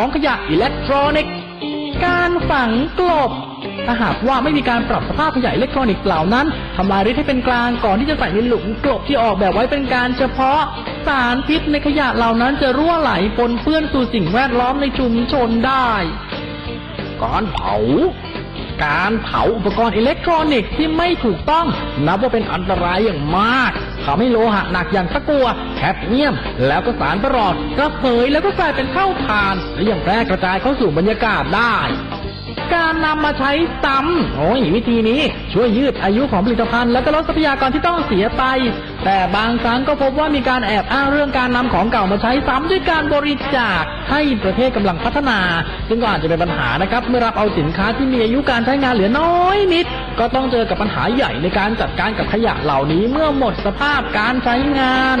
ของขยะอิเล็กทรอนิกส์ การฝังกลบ ถ้าหากว่าไม่มีการปรับสภาพขยะอิเล็กทรอนิกส์เหล่านั้นทำลายฤทธิ์ให้เป็นกลางก่อนที่จะใส่ในหลุมกลบที่ออกแบบไว้เป็นการเฉพาะ สารพิษในขยะเหล่านั้นจะรั่วไหลปนเปื้อนสู่สิ่งแวดล้อมในชุมชนได้ การเผาการเผาอุปกรณ์อิเล็กทรอนิกส์ที่ไม่ถูกต้อง นับว่าเป็นอันตรายอย่างมาก ทำให้โลหะหนักอย่างตะกัวแคดเมียม แล้วก็สารประหลอดกระเผยแล้วก็กลายเป็นเท่าทานและยังแพร่กระจายเข้าสู่บรรยากาศได้ การนำมาใช้ซ้ำโอ้ยวิธีนี้ช่วยยืดอายุของผลิตภัณฑ์และก็ลดทรัพยากรที่ต้องเสียไป แต่บางครั้งก็พบว่ามีการแอบอ้างเรื่องการนำของเก่ามาใช้ซ้ำด้วยการบริจาคให้ประเทศกำลังพัฒนา ซึ่งก็อาจจะเป็นปัญหานะครับเมื่อรับเอาสินค้าที่มีอายุการใช้งานเหลือน้อยนิด ก็ต้องเจอกับปัญหาใหญ่ในการจัดการกับขยะเหล่านี้เมื่อหมดสภาพการใช้งาน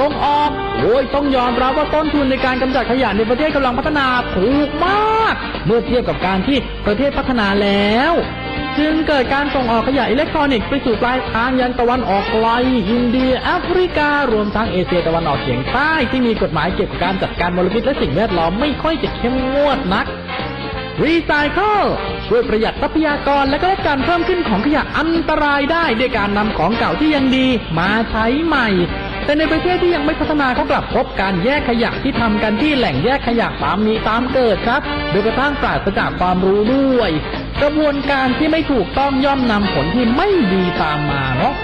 ส่งออกโอ้ยต้องยอมรับว่าต้นทุนในการกำจัดขยะในประเทศกำลังพัฒนาถูกมาก เมื่อเทียบกับการที่ประเทศพัฒนาแล้ว จึงเกิดการส่งออกขยะอิเล็กทรอนิกส์ไปสู่ปลายทางยันตะวันออกไกลอินเดียแอฟริกา รวมทั้งเอเชียตะวันออกเฉียงใต้ที่มีกฎหมายเกี่ยวกับการจัดการมลพิษและสิ่งแวดล้อมไม่ค่อยจะเข้มงวดนักรีไซเคิลช่วยประหยัดทรัพยากรและก็ลดการเพิ่มขึ้นของขยะอันตรายได้ด้วยการนำของเก่าที่ยังดีมาใช้ใหม่ แต่ในประเทศที่ยังไม่พัฒนาเขากลับพบการแยกขยะที่ทำกันที่แหล่งแยกขยะตามมีตามเกิดครับ โดยกระทั่งปราศจากความรู้ด้วย กระบวนการที่ไม่ถูกต้องย่อมนำผลที่ไม่ดีตามมาเนาะ